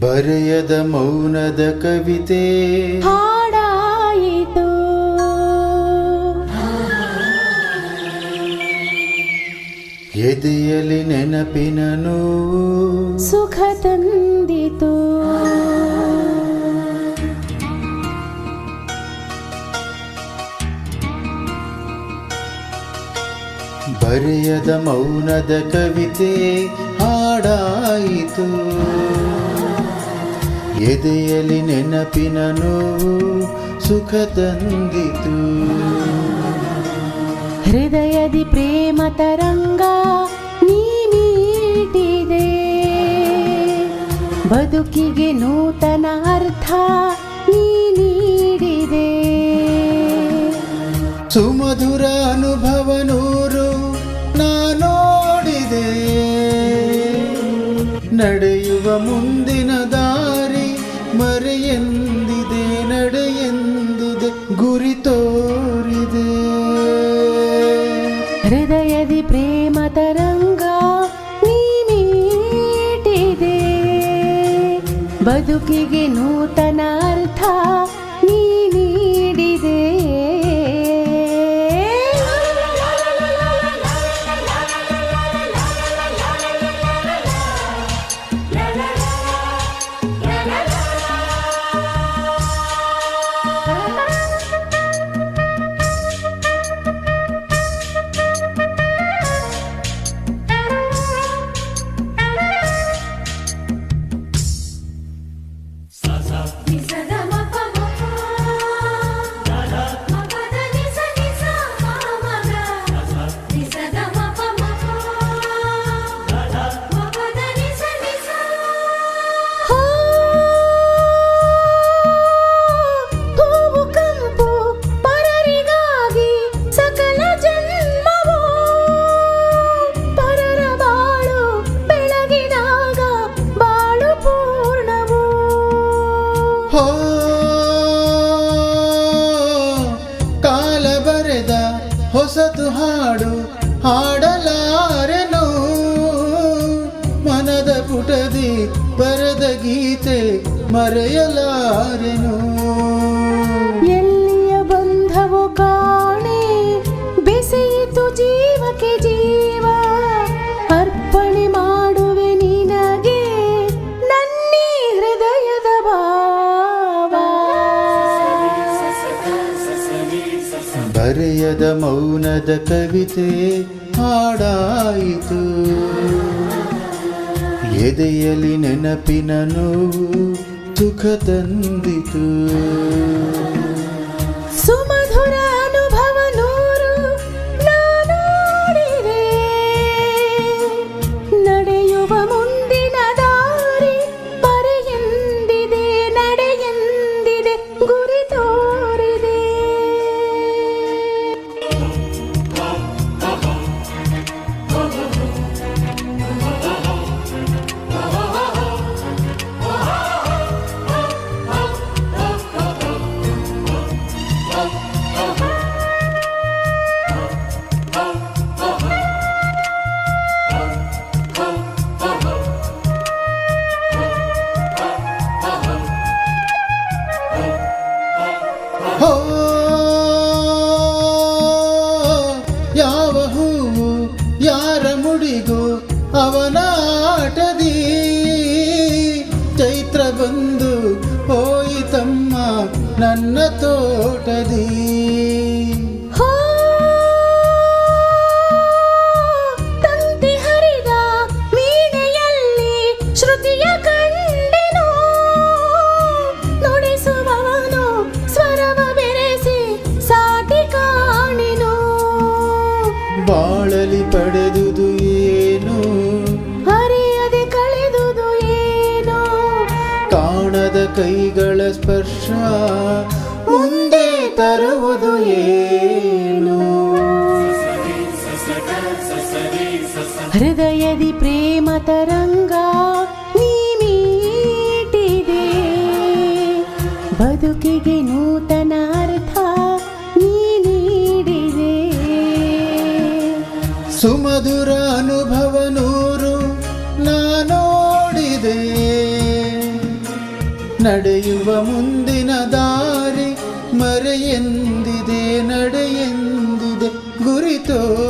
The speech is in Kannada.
ಬರೆಯದ ಮೌನದ ಕವಿತೆ. ಹಾಡಾಯಿತು. ಎದೆಯಲ್ಲಿ ನೆನಪಿನ ನೋವು. ಸುಖ ತಂದಿತು. ಬರೆಯದ ಮೌನದ ಕವಿತೆ ಹಾಡಾಯಿತು. ಎದೆಯಲಿ ನೆನಪಿನ ನೋವು ಸುಖ ತಂದಿತು. ಹೃದಯದಿ ಪ್ರೇಮ ತರಂಗ ನೀ ಮೀಟಿದೆ. ಬದುಕಿಗೆ ನೂತನ ಅರ್ಥ ನೀ ನೀಡಿದೆ. ಸುಮಧುರ ಅನುಭವ ನೂರು ನಾ ನೋಡಿದೆ. ನಡೆಯುವ ಮುಂದಿನ ದಾರಿ ಮರೆಯೆಂದಿದೆ ನಡೆಯೆಂದಿದೆ ಗುರಿ ತೋರಿದೆ. ಹೃದಯದಿ ಪ್ರೇಮ ತರಂಗ ನೀ ಬದುಕಿಗೆ ನೂತನ ಹೊಸತು ಹಾಡು ಹಾಡಲಾರೆನು? ಮನದ ಪುಟದಿ ಬರೆದ ಗೀತೆ ಮರೆಯಲಾರೆನು? ಎಲ್ಲಿಯ ಬಂಧವೋ ಕಾಣೆ ಬರೆಯದ ಮೌನದ ಕವಿತೆ ಹಾಡಾಯಿತು. ಎದೆಯಲ್ಲಿ ನೆನಪಿನ ನೋವು ಸುಖ ತಂದಿತು. ಸುಮಧುರ ಮುಡಿಗೂ ಅವನ ಆಟದಿ ಚೈತ್ರ ಬಂದು ಹೋಯಿತಮ್ಮ ನನ್ನ ತೋಟದಿ. ಬಾಳಲಿ ತಂತಿ ಕೈಗಳ ಸ್ಪರ್ಶ ಮುಂದೆ ತರುವುದು ಏನು? ಹೃದಯದಿ ಪ್ರೇಮ ತರಂಗ ನೀ ಮೀಟಿದೆ. ಬದುಕಿಗೆ ನೂತನ ಅರ್ಥ ನೀಡಿದೆ. ಸುಮಧುರ ಅನುಭವ ನಡೆಯುವ ಮುಂದಿನ ದಾರಿ ಮರೆಯೆಂದಿದೆ ನಡೆಯೆಂದಿದೆ. ಗುರಿ ತೋರು.